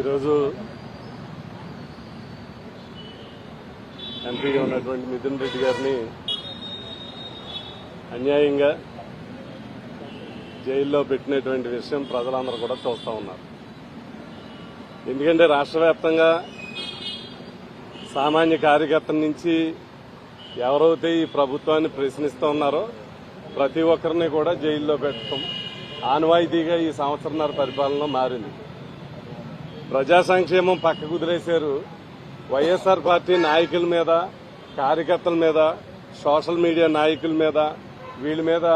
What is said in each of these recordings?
ఈరోజు ఎంపీగా ఉన్నటువంటి నితిన్ రెడ్డి గారిని అన్యాయంగా జైల్లో పెట్టినటువంటి విషయం ప్రజలందరూ కూడా చూస్తూ ఉన్నారు. ఎందుకంటే రాష్ట్ర వ్యాప్తంగా సామాన్య కార్యకర్తల నుంచి ఎవరైతే ఈ ప్రభుత్వాన్ని ప్రశ్నిస్తూ ఉన్నారో ప్రతి ఒక్కరిని కూడా జైల్లో పెట్టడం ఆనవాయితీగా ఈ సంవత్సరంన్నర పరిపాలనలో మారింది. ప్రజా సంక్షేమం పక్క కుదిరేశారు వైఎస్ఆర్ పార్టీ నాయకుల మీద కార్యకర్తల మీద సోషల్ మీడియా నాయకుల మీద వీళ్ళ మీద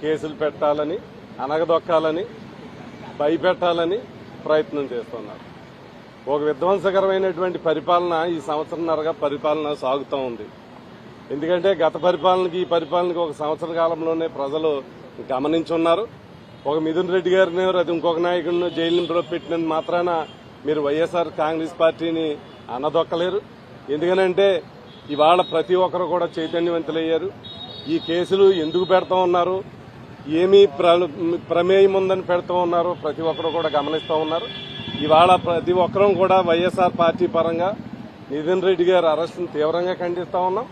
కేసులు పెట్టాలని అనగదొక్కాలని భయపెట్టాలని ప్రయత్నం చేస్తున్నారు. ఒక విధ్వంసకరమైనటువంటి పరిపాలన ఈ సంవత్సరంన్నరగా పరిపాలన సాగుతూ ఉంది. ఎందుకంటే గత పరిపాలనకి ఈ పరిపాలనకి ఒక సంవత్సర కాలంలోనే ప్రజలు గమనించున్నారు ఒక మిథున్ రెడ్డి గారిని అది ఇంకొక నాయకుడిని జైలు పెట్టినందు మాత్రాన మీరు వైఎస్ఆర్ కాంగ్రెస్ పార్టీని అనదొక్కలేరు. ఎందుకనంటే ఇవాళ ప్రతి ఒక్కరు కూడా చైతన్యవంతులయ్యారు. ఈ కేసులు ఎందుకు పెడతా ఉన్నారు? ఏమీ ప్ర- ప్రమేయం ఉందని పెడుతూ ఉన్నారు? ప్రతి ఒక్కరు కూడా గమనిస్తూ ఉన్నారు. ఇవాళ ప్రతి ఒక్కరూ కూడా వైఎస్ఆర్ పార్టీ పరంగా నితిన్ రెడ్డి గారి అరెస్టును తీవ్రంగా ఖండిస్తూ ఉన్నాం.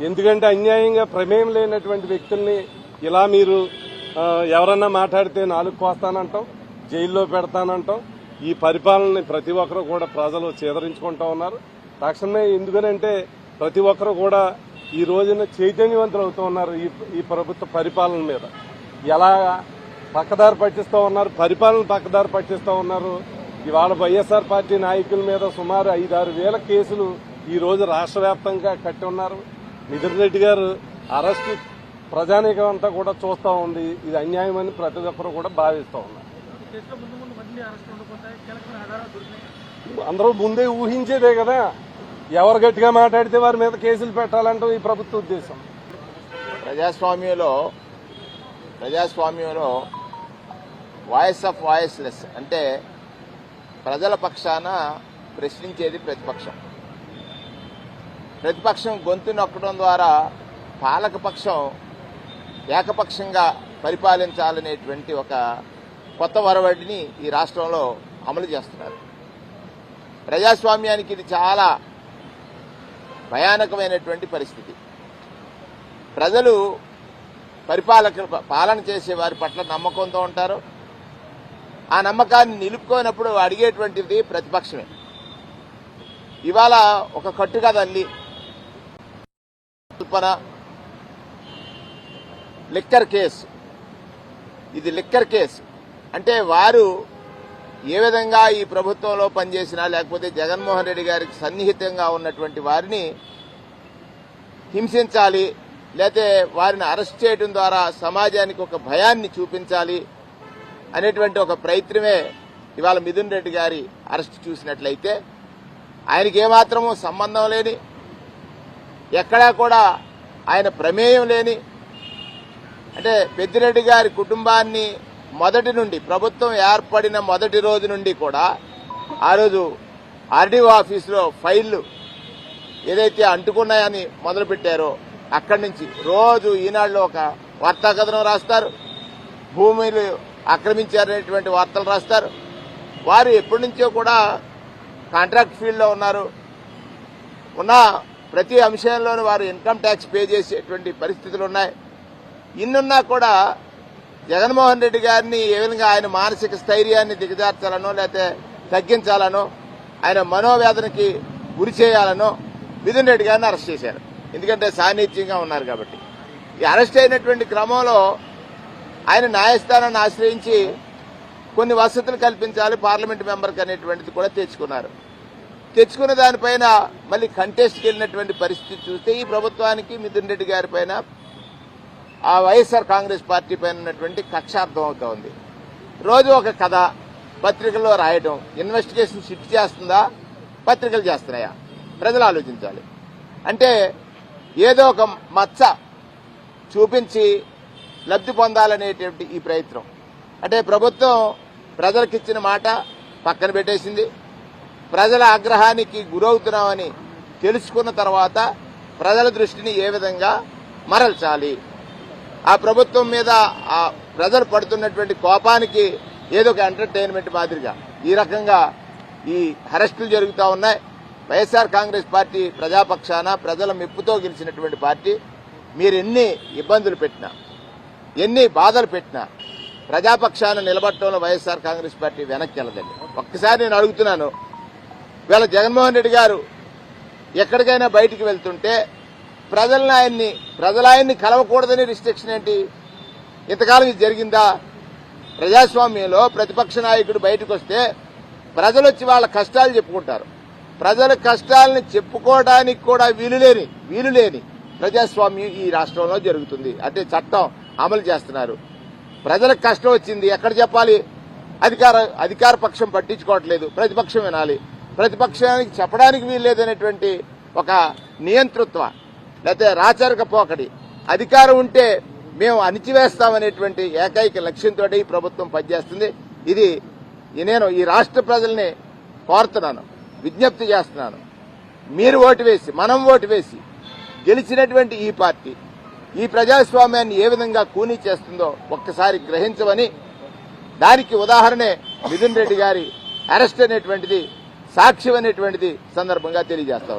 ఎందుకంటే అన్యాయంగా ప్రమేయం లేనటువంటి వ్యక్తుల్ని ఇలా మీరు ఎవరన్నా మాట్లాడితే నాలుగు కోస్తానంటాం జైల్లో పెడతానంటాం. ఈ పరిపాలనని ప్రతి ఒక్కరు కూడా ప్రజలు చేదరించుకుంటా ఉన్నారు. తక్షణమే ఎందుకనంటే ప్రతి ఒక్కరు కూడా ఈ రోజున చైతన్యవంతులు అవుతూ ఉన్నారు ఈ ఈ ప్రభుత్వ పరిపాలన మీద. ఎలా పక్కదారి పట్టిస్తూ ఉన్నారు పరిపాలన పక్కదారి పట్టిస్తూ ఉన్నారు. ఇవాళ వైఎస్ఆర్ పార్టీ నాయకుల మీద సుమారు ఐదారు వేల కేసులు ఈ రోజు రాష్ట్ర వ్యాప్తంగా కట్టి ఉన్నారు. నితిన్ రెడ్డి గారు అరెస్ట్ ప్రజానీకం అంతా కూడా చూస్తూ ఉంది. ఇది అన్యాయమని ప్రతి ఒక్కరు కూడా భావిస్తూ ఉన్నారు. అందరూ ముందే ఊహించేదే కదా. ఎవరు గట్టిగా మాట్లాడితే వారి మీద కేసులు పెట్టాలంటే ఈ ప్రభుత్వ ఉద్దేశం. ప్రజాస్వామ్యంలో ప్రజాస్వామ్యంలో వాయిస్ ఆఫ్ వాయిస్లెస్ అంటే ప్రజల పక్షాన ప్రశ్నించేది ప్రతిపక్షం. ప్రతిపక్షం గొంతు నొక్కడం ద్వారా పాలకపక్షం ఏకపక్షంగా పరిపాలించాలనేటువంటి ఒక కొత్త వరవడిని ఈ రాష్ట్రంలో అమలు చేస్తున్నారు. ప్రజాస్వామ్యానికి ఇది చాలా భయానకమైనటువంటి పరిస్థితి. ప్రజలు పరిపాలక పాలన చేసే వారి పట్ల నమ్మకంతో ఉంటారు. ఆ నమ్మకాన్ని నిలుపుకోనప్పుడు అడిగేటువంటిది ప్రతిపక్షమే. ఇవాళ ఒక కట్టుగా తల్లి కల్పన లిక్కర్ కేసు. ఇది లిక్కర్ కేసు. అంటే వారు ఏ విధంగా ఈ ప్రభుత్వంలో పనిచేసినా లేకపోతే జగన్మోహన్ రెడ్డి గారికి సన్నిహితంగా ఉన్నటువంటి వారిని హింసించాలి లేతే వారిని అరెస్ట్ చేయడం ద్వారా సమాజానికి ఒక భయాన్ని చూపించాలి అనేటువంటి ఒక ప్రయత్నమే ఇవాళ మిథున్ రెడ్డి గారి అరెస్ట్ చూసినట్లయితే ఆయనకి ఏమాత్రము సంబంధం లేని ఎక్కడా కూడా ఆయన ప్రమేయం లేని అంటే పెద్దిరెడ్డి గారి కుటుంబాన్ని మొదటి నుండి ప్రభుత్వం ఏర్పడిన మొదటి రోజు నుండి కూడా ఆ రోజు ఆర్డీఓ ఆఫీసులో ఫైళ్ళు ఏదైతే అంటుకున్నాయని మొదలుపెట్టారో అక్కడి నుంచి రోజు ఈనాడులో ఒక వార్తా కథనం రాస్తారు. భూములు ఆక్రమించారనేటువంటి వార్తలు రాస్తారు. వారు ఎప్పటి నుంచో కూడా కాంట్రాక్ట్ ఫీల్డ్లో ఉన్నారు. ఉన్న ప్రతి అంశంలోనూ వారు ఇన్కమ్ ట్యాక్స్ పే చేసేటువంటి పరిస్థితులు ఉన్నాయి. ఇన్నున్నా కూడా జగన్మోహన్ రెడ్డి గారిని ఏ విధంగా ఆయన మానసిక స్థైర్యాన్ని దిగజార్చాలనో లేకపోతే తగ్గించాలనో ఆయన మనోవేదనకి గురి చేయాలనో మిథున్ రెడ్డి గారిని అరెస్ట్ చేశారు. ఎందుకంటే సాన్నిధ్యంగా ఉన్నారు కాబట్టి. ఈ అరెస్ట్ అయినటువంటి క్రమంలో ఆయన న్యాయస్థానాన్ని ఆశ్రయించి కొన్ని వసతులు కల్పించాలి పార్లమెంట్ మెంబర్కి అనేటువంటిది కూడా తెచ్చుకున్నారు. తెచ్చుకున్న దానిపైన మళ్ళీ కంటెస్ట్కి వెళ్ళినటువంటి పరిస్థితి చూస్తే ఈ ప్రభుత్వానికి మిథున్ రెడ్డి గారి పైన ఆ వైఎస్ఆర్ కాంగ్రెస్ పార్టీ పైన ఉన్నటువంటి కక్ష అర్థం అవుతా ఉంది. రోజు ఒక కథ పత్రికల్లో రాయడం ఇన్వెస్టిగేషన్ షిఫ్ట్ చేస్తుందా? పత్రికలు చేస్తున్నాయా? ప్రజలు ఆలోచించాలి. అంటే ఏదో ఒక మచ్చ చూపించి లబ్ధి పొందాలనేటువంటి ఈ ప్రయత్నం. అంటే ప్రభుత్వం ప్రజలకు ఇచ్చిన మాట పక్కన పెట్టేసింది. ప్రజల ఆగ్రహానికి గురవుతున్నామని తెలుసుకున్న తర్వాత ప్రజల దృష్టిని ఏ విధంగా మరల్చాలి? ఆ ప్రభుత్వం మీద ఆ ప్రజలు పడుతున్నటువంటి కోపానికి ఏదో ఒక ఎంటర్టైన్మెంట్ మాదిరిగా ఈ రకంగా ఈ అరెస్టులు జరుగుతూ ఉన్నాయి. వైఎస్ఆర్ కాంగ్రెస్ పార్టీ ప్రజాపక్షాన ప్రజల మెప్పుతో గెలిచినటువంటి పార్టీ. మీరు ఎన్ని ఇబ్బందులు పెట్టినా ఎన్ని బాధలు పెట్టినా ప్రజాపక్షాన నిలబడటంలో వైఎస్ఆర్ కాంగ్రెస్ పార్టీ వెనక్కి వెళ్ళదండి. ఒక్కసారి నేను అడుగుతున్నాను వీళ్ళ జగన్మోహన్ రెడ్డి గారు ఎక్కడికైనా బయటికి వెళ్తుంటే ప్రజలను ఆయన్ని ప్రజల ఆయన్ని కలవకూడదని రిస్ట్రిక్షన్ ఏంటి? ఇంతకాలం ఇది జరిగిందా? ప్రజాస్వామ్యంలో ప్రతిపక్ష నాయకుడు బయటకు వస్తే ప్రజలు వచ్చి వాళ్ళ కష్టాలు చెప్పుకుంటారు. ప్రజల కష్టాలను చెప్పుకోవడానికి కూడా వీలులేని వీలులేని ప్రజాస్వామ్యం ఈ రాష్ట్రంలో జరుగుతుంది. అంటే చట్టం అమలు చేస్తున్నారు. ప్రజలకు కష్టం వచ్చింది. ఎక్కడ చెప్పాలి? అధికార అధికార పక్షం పట్టించుకోవట్లేదు. ప్రతిపక్షం వినాలి. ప్రతిపక్షానికి చెప్పడానికి వీల్లేదనేటువంటి ఒక నియంతృత్వ లేకపోతే రాచరిక పోకడి. అధికారం ఉంటే మేము అణిచివేస్తామనేటువంటి ఏకైక లక్ష్యంతో ఈ ప్రభుత్వం పనిచేస్తుంది. ఇది నేను ఈ రాష్ట్ర ప్రజల్ని కోరుతున్నాను. విజ్ఞప్తి చేస్తున్నాను. మీరు ఓటు వేసి మనం ఓటు వేసి గెలిచినటువంటి ఈ పార్టీ ఈ ప్రజాస్వామ్యాన్ని ఏ విధంగా కూనీ చేస్తుందో ఒక్కసారి గ్రహించమని దానికి ఉదాహరణే మిథున్ రెడ్డి గారి అరెస్ట్ అనేటువంటిది సాక్ష్యం అనేటువంటిది సందర్భంగా తెలియజేస్తా